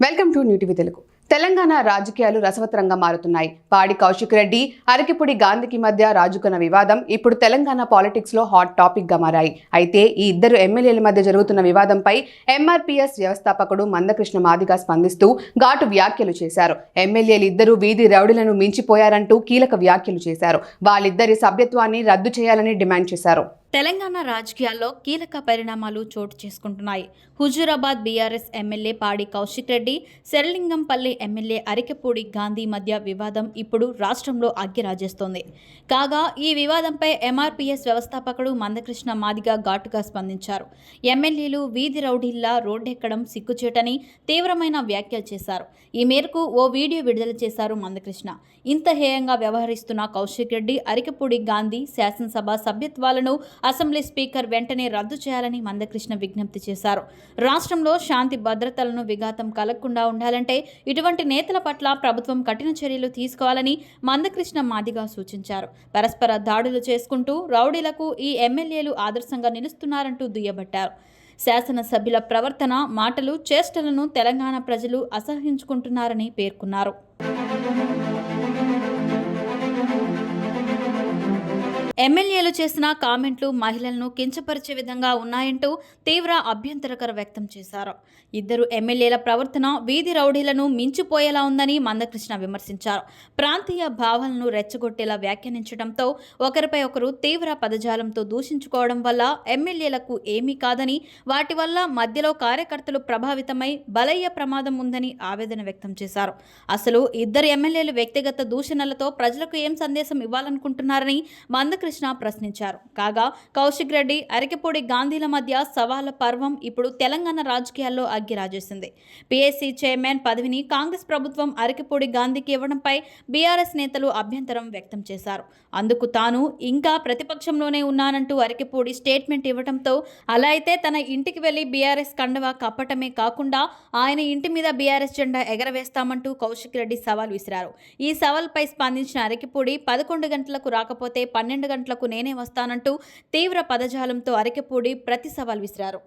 Welcome to New TV Telugu. Telangana రాజకీయాలు రసవత్తరంగా మారుతున్నాయి. పాడి కౌశిక్ రెడ్డి అరకిపుడి గాంధీకి మధ్య రాజుకున్న వివాదం ఇప్పుడు తెలంగాణ పాలిటిక్స్లో హాట్ టాపిక్గా మారాయి. అయితే ఈ ఇద్దరు ఎమ్మెల్యేల మధ్య జరుగుతున్న వివాదంపై ఎంఆర్పీఎస్ వ్యవస్థాపకుడు మందకృష్ణ మాదిగా స్పందిస్తూ ఘాటు వ్యాఖ్యలు చేశారు. ఎమ్మెల్యేలు ఇద్దరు వీధి రౌడీలను మించిపోయారంటూ కీలక వ్యాఖ్యలు చేశారు. వాళ్ళిద్దరి సభ్యత్వాన్ని రద్దు చేయాలని డిమాండ్ చేశారు. తెలంగాణ రాజకీయాల్లో కీలక పరిణామాలు చోటు చేసుకుంటున్నాయి. Huzurabad BRS MLA Padi Kaushik Reddy Serilingampally MLA Arekapudi Gandhi మధ్య వివాదం ఇప్పుడు రాష్ట్రంలో అగ్గిరాజేస్తోంది. కాగా ఈ వివాదంపై ఎంఆర్పీఎస్ వ్యవస్థాపకుడు మందకృష్ణ మాదిగా ఘాటుగా స్పందించారు. ఎమ్మెల్యేలు వీధి రౌడీల్లా రోడ్డెక్కడం సిగ్గుచేటని తీవ్రమైన వ్యాఖ్యలు చేశారు. ఈ మేరకు ఓ వీడియో విడుదల చేశారు మందకృష్ణ. ఇంత హేయంగా వ్యవహరిస్తున్న కౌశిక్ రెడ్డి అరికెపూడి గాంధీ శాసనసభ సభ్యత్వాలను అసెంబ్లీ స్పీకర్ వెంటనే రద్దు చేయాలని మందకృష్ణ విజ్ఞప్తి చేశారు. రాష్ట్రంలో శాంతి భద్రతలను విఘాతం కలగకుండా ఉండాలంటే ఇటువంటి నేతల పట్ల ప్రభుత్వం కఠిన చర్యలు తీసుకోవాలని మందకృష్ణ మాదిగా సూచించారు. పరస్పర దాడులు చేసుకుంటూ రౌడీలకు ఈ ఎమ్మెల్యేలు ఆదర్శంగా నిలుస్తున్నారంటూ దుయ్యబట్టారు. శాసనసభ్యుల ప్రవర్తన మాటలు చేష్టలను తెలంగాణ ప్రజలు అసహించుకుంటున్నారని పేర్కొన్నారు. ఎమ్మెల్యేలు చేసిన కామెంట్లు మహిళలను కించపరిచే విధంగా ఉన్నాయంటూ తీవ్ర అభ్యంతరకర వ్యక్తం చేశారు. ఇద్దరు ఎమ్మెల్యేల ప్రవర్తన వీధి రౌడీలను మించిపోయేలా ఉందని మందకృష్ణ విమర్శించారు. ప్రాంతీయ భావాలను రెచ్చగొట్టేలా వ్యాఖ్యానించడంతో ఒకరిపై ఒకరు తీవ్ర పదజాలంతో దూషించుకోవడం వల్ల ఎమ్మెల్యేలకు ఏమీ కాదని వాటి వల్ల మధ్యలో కార్యకర్తలు ప్రభావితమై బలయ్య ప్రమాదం ఉందని ఆవేదన వ్యక్తం చేశారు. అసలు ఇద్దరు ఎమ్మెల్యేలు వ్యక్తిగత దూషణలతో ప్రజలకు ఏం సందేశం ఇవ్వాలనుకుంటున్నారని మందకృష్ణ ప్రశ్నించారు. కాగా కౌశిక్ రెడ్డి అరకెపూడి గాంధీల మధ్య సవాళ్ళ పర్వం ఇప్పుడు తెలంగాణ రాజకీయాల్లో అగ్గిరాజేసింది. పీఎస్సీ చైర్మన్ పదవిని కాంగ్రెస్ ప్రభుత్వం అరకెపూడి గాంధీకి ఇవ్వడంపై బీఆర్ఎస్ నేతలు అభ్యంతరం వ్యక్తం చేశారు. అందుకు తాను ఇంకా ప్రతిపక్షంలోనే ఉన్నానంటూ అరకెపూడి స్టేట్మెంట్ ఇవ్వడంతో అలా అయితే తన ఇంటికి వెళ్ళి బీఆర్ఎస్ కండవా కప్పటమే కాకుండా ఆయన ఇంటి మీద బీఆర్ఎస్ జెండా ఎగరవేస్తామంటూ కౌశిక్ రెడ్డి సవాల్ విసిరారు. ఈ సవాల్పై స్పందించిన అరకెపూడి పదకొండు గంటలకు రాకపోతే పన్నెండు గంటలకు నేనే వస్తానంటూ తీవ్ర పదజాలంతో అరికెపూడి ప్రతి సవాల్ విసిరారు.